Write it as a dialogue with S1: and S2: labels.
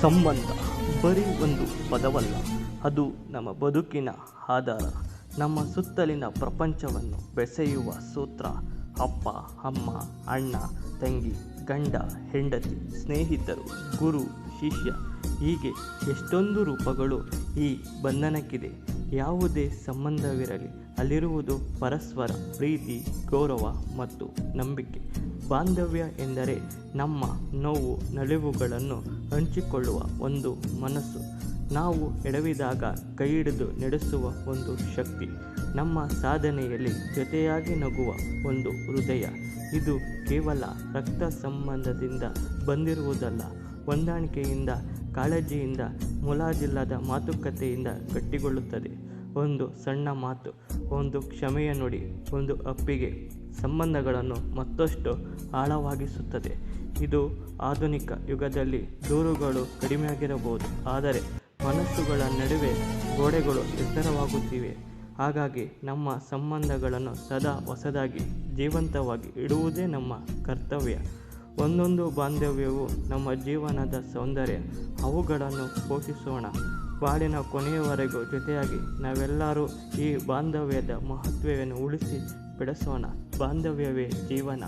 S1: ಸಂಬಂಧ. ಬರೀ ಒಂದು ಪದವಲ್ಲ, ಅದು ನಮ್ಮ ಬದುಕಿನ ಆಧಾರ. ನಮ್ಮ ಸುತ್ತಲಿನ ಪ್ರಪಂಚವನ್ನು ಬೆಸೆಯುವ ಸೂತ್ರ, ಅಪ್ಪ, ಅಮ್ಮ, ಅಣ್ಣ, ತಂಗಿ, ಗಂಡ, ಹೆಂಡತಿ, ಸ್ನೇಹಿತರು, ಗುರು, ಶಿಷ್ಯ. ಹೀಗೆ ಎಷ್ಟೊಂದು ರೂಪಗಳು ಈ ಬಂಧನಕ್ಕಿದೆ. ಯಾವುದೇ ಸಂಬಂಧವಿರಲಿ, ಅಲ್ಲಿರುವುದು ಪರಸ್ಪರ ಪ್ರೀತಿ, ಗೌರವ ಮತ್ತು ನಂಬಿಕೆ. ಬಾಂಧವ್ಯ ಎಂದರೆ ನಮ್ಮ ನೋವು, ನಲಿವುಗಳನ್ನು ಹಂಚಿಕೊಳ್ಳುವ ಒಂದು ಮನಸ್ಸು. ನಾವು ಎಡವಿದಾಗ ಕೈ ಹಿಡಿದು ನಡೆಸುವ ಒಂದು ಶಕ್ತಿ. ನಮ್ಮ ಸಾಧನೆಯಲ್ಲಿ ಜೊತೆಯಾಗಿ ನಗುವ ಒಂದು ಹೃದಯ. ಇದು ಕೇವಲ ರಕ್ತ ಸಂಬಂಧದಿಂದ ಬಂದಿರುವುದಲ್ಲ, ಹೊಂದಾಣಿಕೆಯಿಂದ ಕಾಳಜಿಯಿಂದ ಮುಲಾಜಿಲ್ಲದ ಮಾತುಕತೆಯಿಂದ ಗಟ್ಟಿಗೊಳ್ಳುತ್ತದೆ. ಒಂದು ಸಣ್ಣ ಮಾತು, ಒಂದು ಕ್ಷಮೆಯ ನುಡಿ, ಒಂದು ಅಪ್ಪಿಗೆ ಸಂಬಂಧಗಳನ್ನು ಮತ್ತಷ್ಟು ಆಳವಾಗಿಸುತ್ತದೆ. ಇದು ಆಧುನಿಕ ಯುಗದಲ್ಲಿ ದೂರುಗಳು ಕಡಿಮೆಯಾಗಿರಬಹುದು, ಆದರೆ ಮನಸ್ಸುಗಳ ನಡುವೆ ಗೋಡೆಗಳು ಎತ್ತರವಾಗುತ್ತಿವೆ ಹಾಗಾಗಿ ನಮ್ಮ ಸಂಬಂಧಗಳನ್ನು ಸದಾ ಹೊಸದಾಗಿ, ಜೀವಂತವಾಗಿ ಇಡುವುದೇ ನಮ್ಮ ಕರ್ತವ್ಯ. ಒಂದೊಂದು ಬಾಂಧವ್ಯವು ನಮ್ಮ ಜೀವನದ ಸೌಂದರ್ಯ. ಅವುಗಳನ್ನು ಪೋಷಿಸೋಣ. ಬಾಳಿನ ಕೊನೆಯವರೆಗೂ ಜೊತೆಯಾಗಿ ನಾವೆಲ್ಲರೂ ಈ ಬಾಂಧವ್ಯದ ಮಹತ್ವವನ್ನು ಉಳಿಸಿ ಬೆಳೆಸೋಣ. ಬಾಂಧವ್ಯವೇ ಜೀವನ.